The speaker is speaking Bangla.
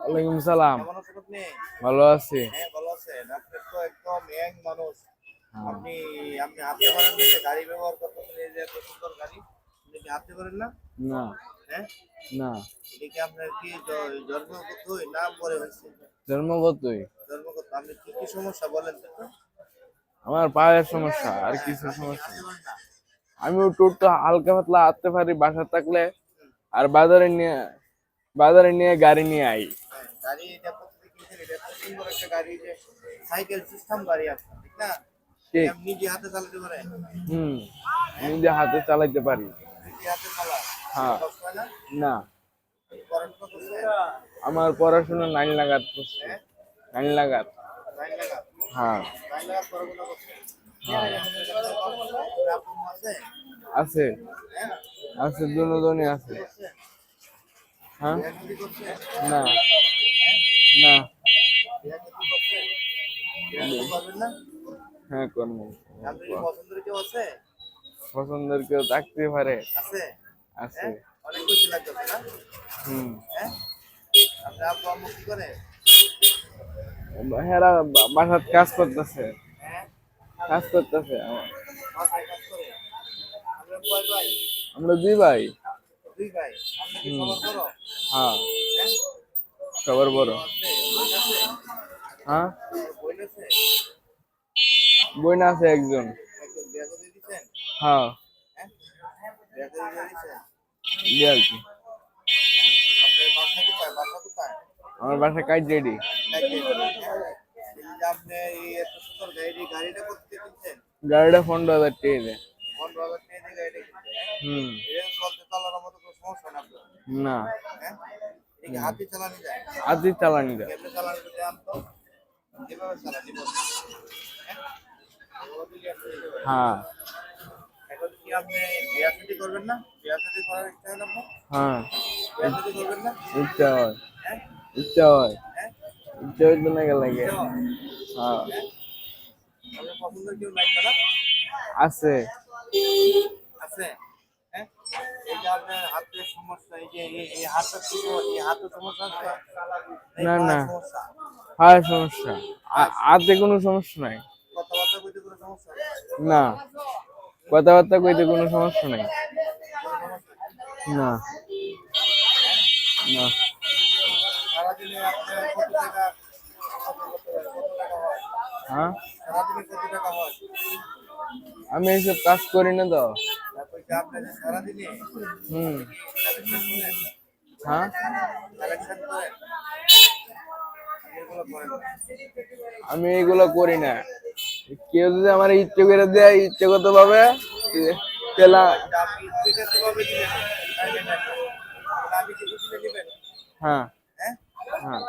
ওয়ালাইকুম সালাম ভালো আছি। হ্যাঁ ভালো আছেন আপনি তো একদম ইয়াং মানুষ। আপনি আপনি হাঁটতে পারেন না যে গাড়ি ব্যবহার করতেছেন এই যে এত সুন্দর গাড়ি আপনি কি হাঁটতে পারেন না? না। হ্যাঁ? না। এটা কি আপনার কি জ- না পরে হয়েছে? জন্মগতই। জন্মগত। আপনি কি কি সমস্যা বলেন তো আমার পায়ের সমস্যা আর কিছু সমস্যা। হাঁটতে না? আমি টোটো হালকা পাতলা হাঁটতে পারি বাসা থাকলে আর বাজারে নিয়ে বাজারে নিয়ে গাড়ি নিয়ে আই। হ্যাঁ, গাড়ি এটা প্রত্যেকে কিনছেন এটা এত সুন্দর একটা গাড়ি যে সাইকেল সিস্টেম গাড়ি আপনার ঠিক না? নিজে হাতে চালাতে পারেন হুম নিজে হাতে চালাইতে পারি। হাতে হ্যাঁ। না? আমার পড়াশোনা লাইন লাগাত হ্যাঁ? লাগাত। লাইন হ্যাঁ। লাইন লাগা পড়াশোনা করছেন আপু আছে? আছে দুজনই আছে। হ্যাঁ? না। না। হ্যাঁ কর্ম পছন্দের কেউ থাকতে পারে। আছে। হুম। হেরা বাসার কাজ করতেছে। কাজ করতেছে। আমরা দুই ভাই। দুই হ্যাঁ। হ্যাঁ? সবার বড়। হ্যাঁ? বোন আছে একজন। হ্যাঁ। হ্যাঁ? আমার বাসা কাজ রেডি গাড়িটা পনেরো হাজার টাকা না। হ্যাঁ হাতে যায় চালানি কেমনে চালানো যায় হ্যাঁ। হ্যাঁ। কি আপনি করবেন না করার ইচ্ছা হ্যাঁ। করবেন না ইচ্ছা হয়। হ্যাঁ ইচ্ছা হয় হ্যাঁ ইচ্ছা না গেলে হয়? হ্যাঁ হ্যাঁ আছে। আছে? হ্যাঁ আপনার হাতের সমস্যা এই যে এই- এই হাতের এই হাতের সমস্যা না, না। হয় সমস্যা। হাতে কোনো সমস্যা নাই। কথাবার্তা বলতে কোনো সমস্যা না। কথাবার্তা কইতে কোনো সমস্যা নাই? না। না। হয়? আমি এইসব কাজ করি না তো। হুম। হ্যাঁ। আমি এগুলো করি না। কেউ যদি আমার ইচ্ছে করে দেয় ইচ্ছেগত ভাবে তেলা ইচ্ছে দিলে দিবেন? হ্যাঁ। হ্যাঁ? হ্যাঁ।